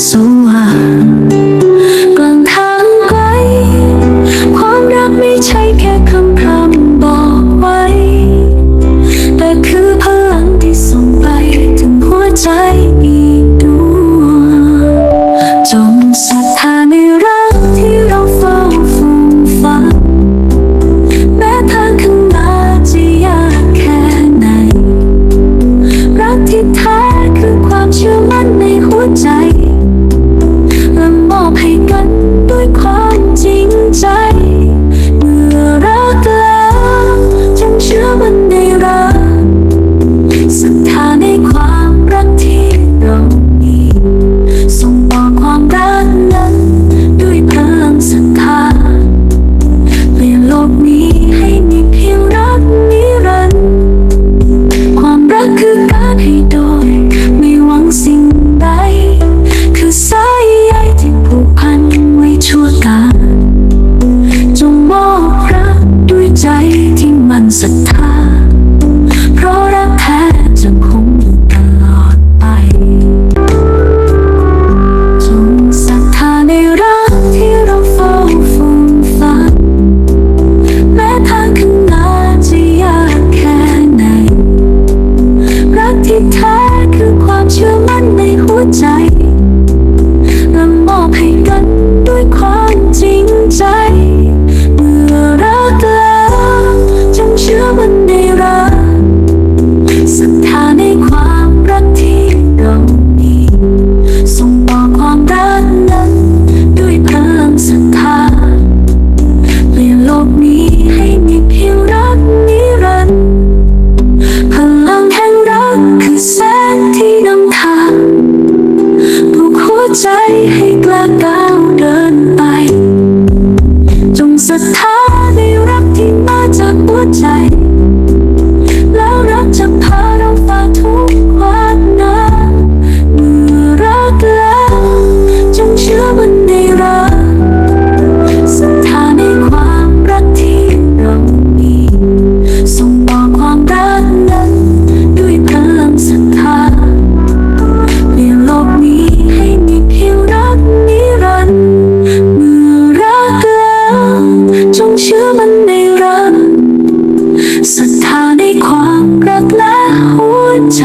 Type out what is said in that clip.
sua. ใจให้กล้าก้าวเดินไป เชื่อมันในรักศรัทธาในความรักและหัวใจ